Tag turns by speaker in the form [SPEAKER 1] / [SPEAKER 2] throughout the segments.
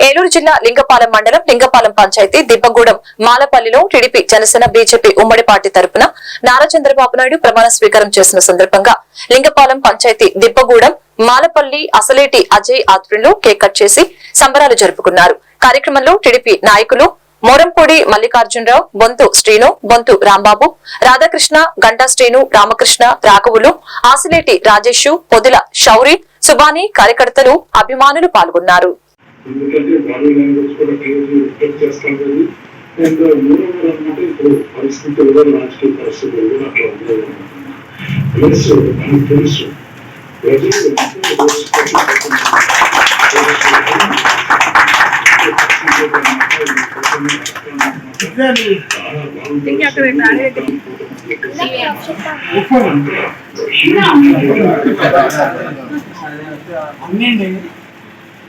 [SPEAKER 1] ఏలూరు జిల్లా లింగపాలెం మండలం లింగపాలెం పంచాయతీ దిబ్బగూడెం మాలపల్లిలో టీడీపీ జనసేన బీజేపీ ఉమ్మడి పార్టీ తరపున నారా చంద్రబాబు నాయుడు ప్రమాణ స్వీకారం చేసిన సందర్భంగా లింగపాలెం పంచాయతీ దిబ్బగూడెం మాలపల్లి అసలేటి అజయ్ ఆధ్వర్యంలో కేక్ కట్ చేసి సంబరాలు జరుపుకున్నారు. కార్యక్రమంలో టీడీపీ నాయకులు మోరంపూడి మల్లికార్జునరావు బొంతు శ్రీను బొంతు రాంబాబు రాధాకృష్ణ గంటా శ్రీను రామకృష్ణ రాఘవులు ఆసిలేటి రాజేష్ పొదిల శౌరి సుబాని కార్యకర్తలు అభిమానులు పాల్గొన్నారు.
[SPEAKER 2] ఎందుకంటే బాడీ లాంగ్వేజ్ కూడా క్లియర్లీ రిఫ్లెక్ట్ చేస్తాం కదా అండ్ మూడవది అనమాట ఇప్పుడు పరిస్థితులు కూడా రాజకీయ పరిస్థితులు కూడా అట్లా ఉండేది ప్లస్ మనకు తెలుసు ప్రజలు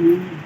[SPEAKER 3] う
[SPEAKER 4] ん。